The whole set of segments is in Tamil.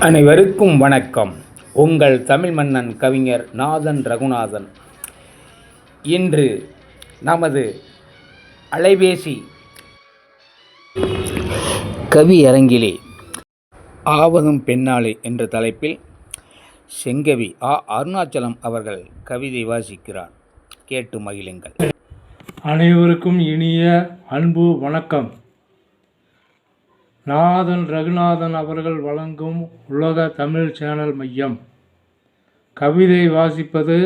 அனைவருக்கும் வணக்கம். உங்கள் தமிழ் மன்னன் கவிஞர் நாதன் ரகுநாதன். இன்று நமது அலைபேசி கவி அரங்கிலே ஆவதும் பெண்ணாளே என்ற தலைப்பில் செங்கவி ஆ. அருணாச்சலம் அவர்கள் கவிதை வாசிக்கிறார். கேட்டு மகிழுங்கள். அனைவருக்கும் இனிய அன்பு வணக்கம். நாதன் ரகுநாதன் அவர்கள் வழங்கும் உலக தமிழ் சேனல் மையம். கவிதை வாசிப்பது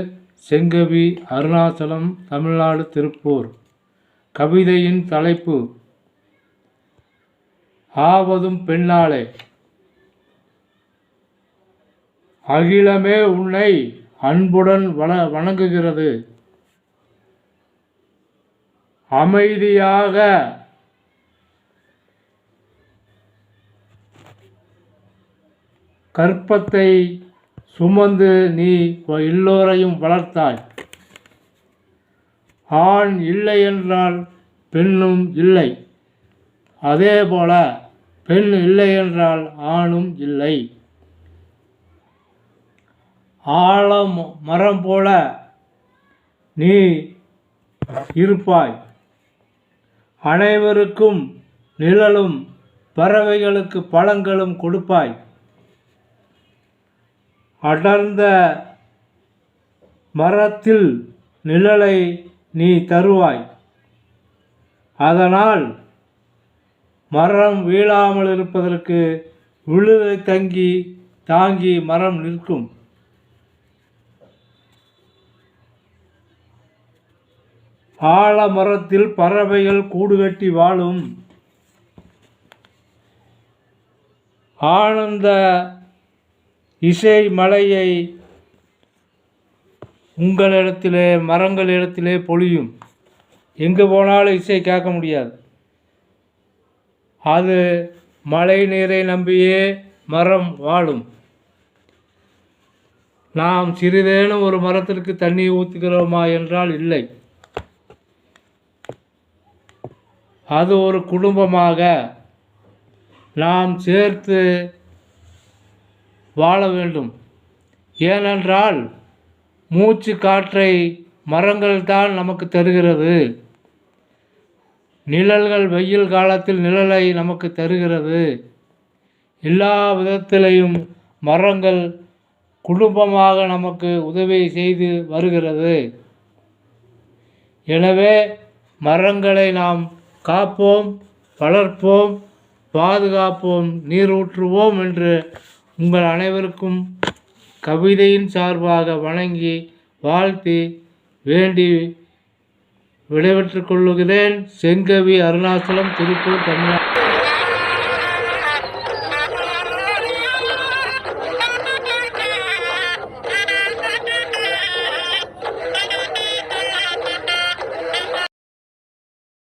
செங்கவி அருணாச்சலம் தமிழ்நாடு திருப்பூர். கவிதையின் தலைப்பு ஆவதும் பெண்ணாளே. அகிலமே உன்னை அன்புடன் வள வணங்குகிறது. அமைதியாக கற்பத்தை சுமந்து நீ எல்லோரையும் வளர்த்தாய். ஆண் இல்லை என்றால் பெண்ணும் இல்லை. அதே போல பெண் இல்லை என்றால் ஆணும் இல்லை. ஆழம் மரம் போல நீ இருப்பாய். அனைவருக்கும் நிழலும் பறவைகளுக்கு பழங்களும் கொடுப்பாய். அடர்ந்த மரத்தில் நிழலை நீ தருவாய். அதனால் மரம் வீழாமல் இருப்பதற்கு விழுதை தங்கி தாங்கி மரம் நிற்கும். ஆலமரத்தில் பறவைகள் கூடு கட்டி வாழும். ஆனந்த இசை மலையை உங்களிடத்திலே மரங்களிடத்திலே பொழியும். எங்கே போனாலும் இசை கேட்க முடியாது. அது மழை நீரை நம்பியே மரம் வாழும். நாம் சிறிதேனும் ஒரு மரத்திற்கு தண்ணி ஊற்றுகிறோமா என்றால் இல்லை. அது ஒரு குடும்பமாக நாம் சேர்த்து வாழ வேண்டும். ஏனென்றால் மூச்சு காற்றை மரங்கள் தான் நமக்கு தருகிறது. நிழல்கள் வெயில் காலத்தில் நிழலை நமக்கு தருகிறது. எல்லா விதத்திலையும் மரங்கள் குடும்பமாக நமக்கு உதவி செய்து வருகிறது. எனவே மரங்களை நாம் காப்போம் வளர்ப்போம் பாதுகாப்போம் நீரூற்றுவோம் என்று உங்கள் அனைவருக்கும் கவிதையின் சார்பாக வணங்கி வாழ்த்தி வேண்டி விடைபெற்றுக் கொள்ளுகிறேன். செங்கவி அருணாச்சலம் திருப்பூர் தமிழ்நாடு.